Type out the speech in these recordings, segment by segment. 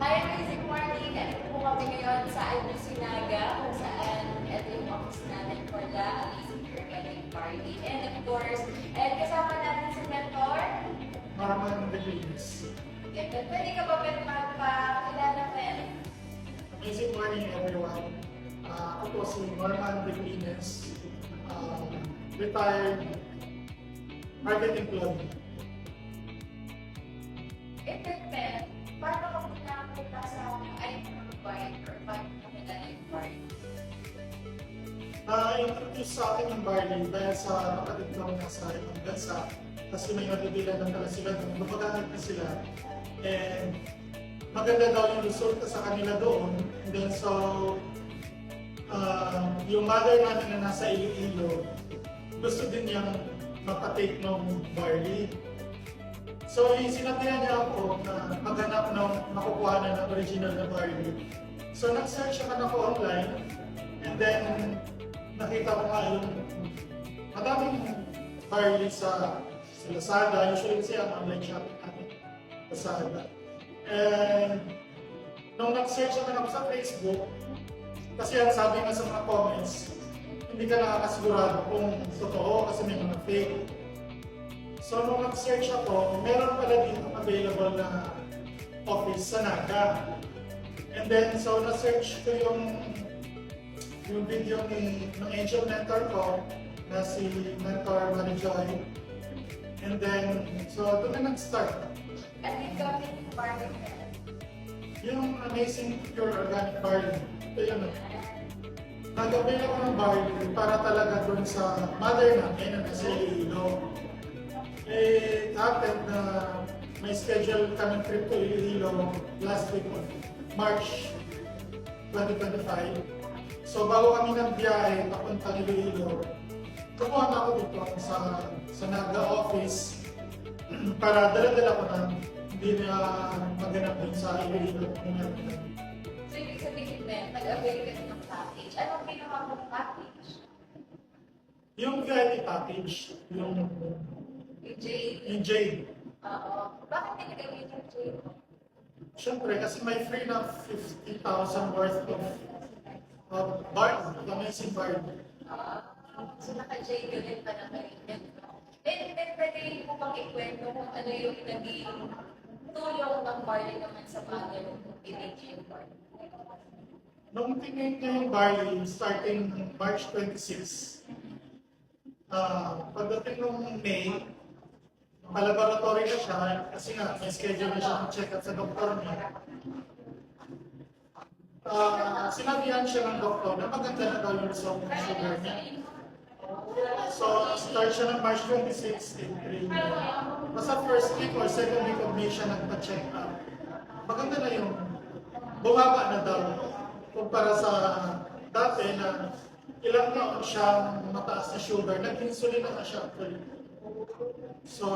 Hi, Amazing Morning! Nandito po kami ngayon sa Ayusinaga, kung saan ito yung office natin for the Amazing Organic Party. And of course, and kasama natin si Mentor. Maraman Believers. Ganda. Pwede ka ba men magpakilala, Men? Amazing morning everyone. Uh, ako si Norman Believers, uh, retired marketing employee. Eh, Men, paano ka po nakapunta sa Ayusinaga Party or paano ka Organic Party? Na-introduce sa akin yung barley dahil sa kapatid ko na sa ibang bansa. Kasi may nabibila ng pala sila doon. Na sila. And maganda daw yung resulta sa kanila doon. And then so, uh, yung mother namin na nasa Iloilo, gusto din niyang mapatake ng barley. So, sinabihan niya ako na maghanap ng makukuha na ng original na barley. So, nag-search naman ako online and then nakita ko nga yung madaming barley sa, sa Lazada. Usually kasi ang online shopping natin, Lazada. And nung nag-search naman ako sa Facebook, kasi ang sabi nga sa mga comments, hindi ka nakakasigurado kung totoo kasi may mga fake. So nung nag-search ako, meron pala dito available na office sa Naga. And then, so na-search ko yung yung video ni ng angel mentor ko na si Mentor Marijoy. And then, so doon na nag-start. At ikaw yung party, Men. Yung amazing pure organic barley. Ito yun. oh. Nag-avail ako ng barley para talaga doon sa mother namin na nasa Iloilo. Eh, it happened na may schedule kaming trip to Iloilo last week of March 2025. So bago kami ng biyahe papunta Iloilo, kumuha na ako dito sa, sa Naga office para dala-dala ko na hindi na maganap din sa Iloilo. So, ibig sabihin, Men, nag-avail ka ng package. Anong mong package? Yung VIP package, yung, Yung Jade. yung Jade, Oo. Bakit pinagawin yung Jade? Siyempre, kasi may free na 50,000 worth of, of bar, amazing bar. Ah, so naka-Jade ka din pa na kayo. And then, pwede mo bang ikwento kung ano yung naging tulong ng barley naman sa mother mo kung pinage yung barley? Nung tingin niya yung barley, starting March 26, ah pagdating nung May, malaboratory na siya kasi nga may schedule na siya ng check-up sa doktor niya. Ah, sinabihan siya ng doktor na maganda na daw yung result ng sugar niya. So, start siya ng March 26, April. Basta first week or second week of May siya nagpa-check up. Maganda na yung bumaba na daw kumpara sa dati na ilang taon siyang mataas na sugar, nag-insulin na siya actually. So,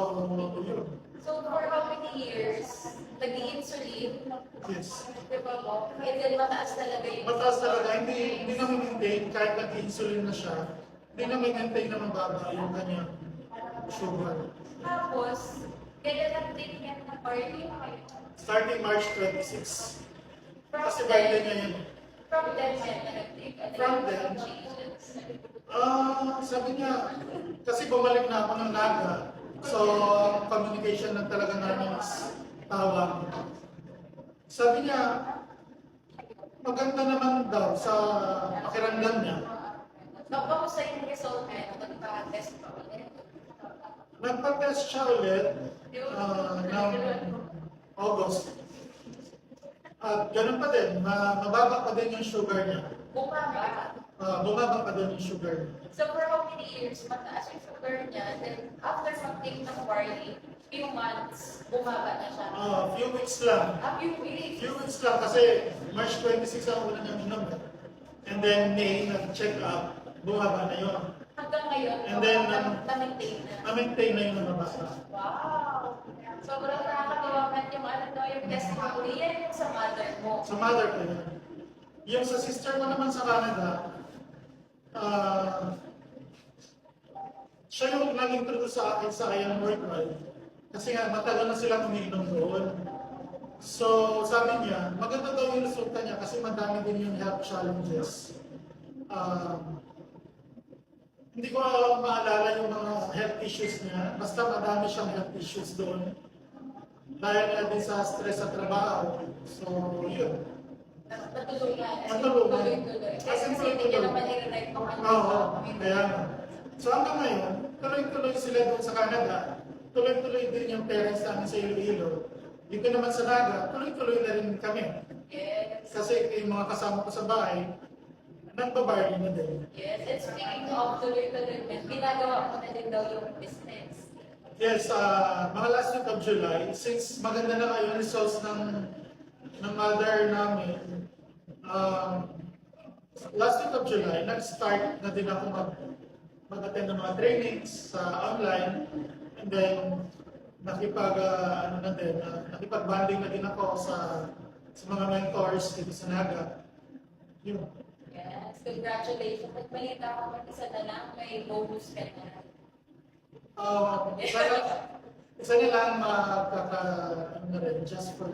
yun. So, for how many years, nag-insulin, Yes. di ba mo? And then, mataas talaga yung... Mataas talaga, hindi, hindi na maintain kahit nag-insulin na siya, hindi na maintain na mababa yung kanyang sugar. Tapos, kailan din yan na barley? Starting March 26. From Kasi birthday niya yun. from then, yan na nag-take. Ano From then? Ah, sabi niya, kasi bumalik na ako ng Naga. So, communication na talaga namin is tawag. Sabi niya, maganda naman daw sa pakiramdam niya. Nakamusta yung result na nagpa-test pa ulit? Nagpa-test siya ulit ah, ng August. At ganun pa din, ma- mababa pa din yung sugar niya. Bumaba. Ah, bumaba pa din yung sugar. So for how many years, mataas yung sugar niya, then after something ng barley, few months, bumaba na siya. Ah, few weeks lang. A few weeks. Few weeks lang kasi March 26 ako na niyang inom. eh. And then May, nag-check up, bumaba na yun. Hanggang ngayon, And then, na- um, na-maintain na. Na-maintain na yung nababasa. Wow! Sobrang nakakatawa man yung ano daw, yung testimony. Yan yung sa mother mo. Sa mother ko yun. Yung sa sister ko naman sa Canada, ah, siya yung nag-introduce sa akin sa Iron Worldwide. Kasi nga, matagal na silang umiinom doon. So, sabi niya, maganda daw yung resulta niya kasi madami din yung health challenges. Um, hindi ko maalala yung mga health issues niya. Basta madami siyang health issues doon. Dahil nga din sa stress sa trabaho. So, yun. Natulungan. Natulungan. Kasi tuloy-tuloy. naman i-rely pa kami. Oo, kaya nga. So hanggang ngayon, tuloy-tuloy sila doon sa Canada. Tuloy-tuloy din yung parents namin sa Iloilo. Dito naman sa Naga, tuloy-tuloy na rin kami. Yes. Kasi yung mga kasama ko sa bahay, nagbabarley na din. Yes. And speaking of tuloy-tuloy, ginagawa ko na din daw yung business. Yes, ah, mga last week of July, since maganda na kayo results ng ng mother namin, um, last week of July, nag-start na din ako mag mag-attend ng mga trainings sa online and then nakipag ah, ano na din, ah, nakipag-banding na din ako sa sa mga mentors dito sa Naga. Yun. Yes. Congratulations. At balita ko mag isa na lang, may bonus ka na. Uh, isa, isa nilang makaka, ano na rin, just for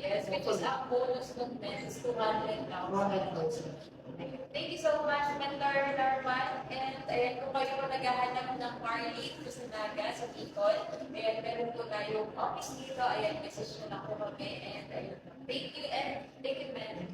Yes, which is ang bonus ng men is 200,000. 100,000. Thank you so much, Mentor Norman. And ayan, kung kayo naghahanap ng Marley dito sa Naga, sa Bicol, ayan, meron po tayong office dito. Ayan, message nyo lang po kami. And ayun, thank you and thank you, men.